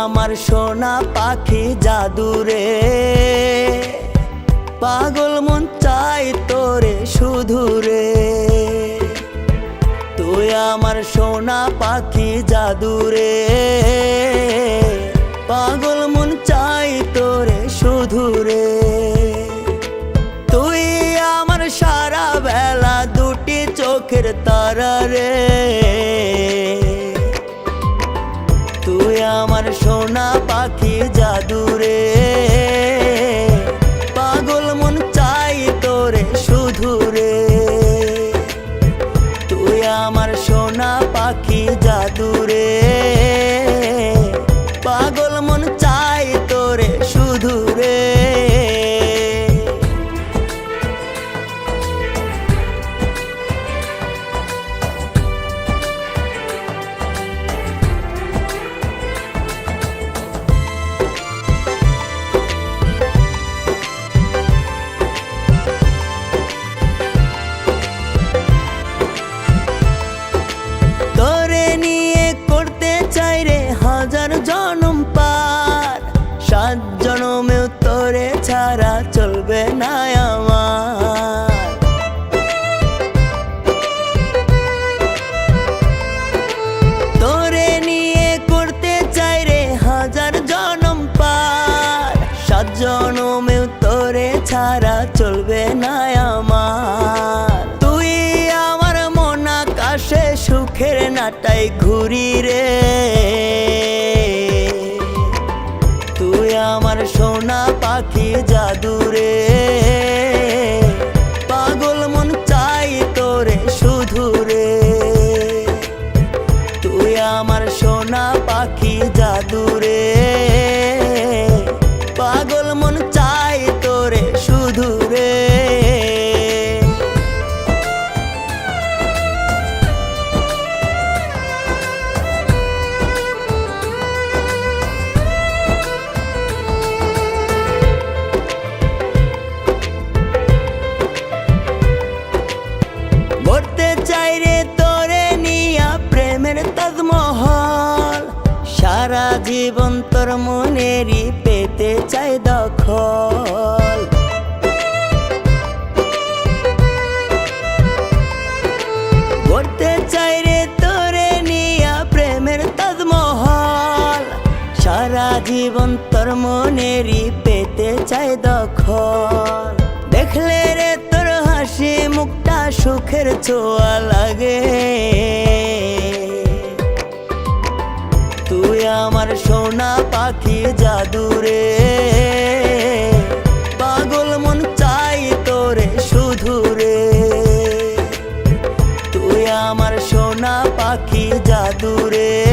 আমার সোনা পাখি জাদুরে। পাগল মন চাই তোরে শুধু রে তুই আমার সোনা পাখি জাদুরে। পাগল মন চাই তোরে শুধু রে আমার সোনা পাখি জাদুরে। পাগল মন চাই তোরে শুধু রে না আমার। তুই আমার মন আকাশে সুখের নাটাই ঘুরি রে। তুই আমার সোনা পাখি জাদুরে। পাগল মন চাই তোরে শুধু রে তুই আমার সোনা পাখি জাদুরে। পাগল জীবন তোর মনেরই পেতে চাই দখল। ভরতে চাই রে তোরে নিয়া প্রেমের তাজমহল। সারা জীবন তোর মনেরই পেতে চাই দখল। দেখলে রে তোর হাসি, মুখটা সুখের ছোঁয়া লাগে। তুই আমার সোনা পাখি জাদুরে। পাগল মন চাই তোরে শুধু রে তুই আমার সোনা পাখি জাদুরে।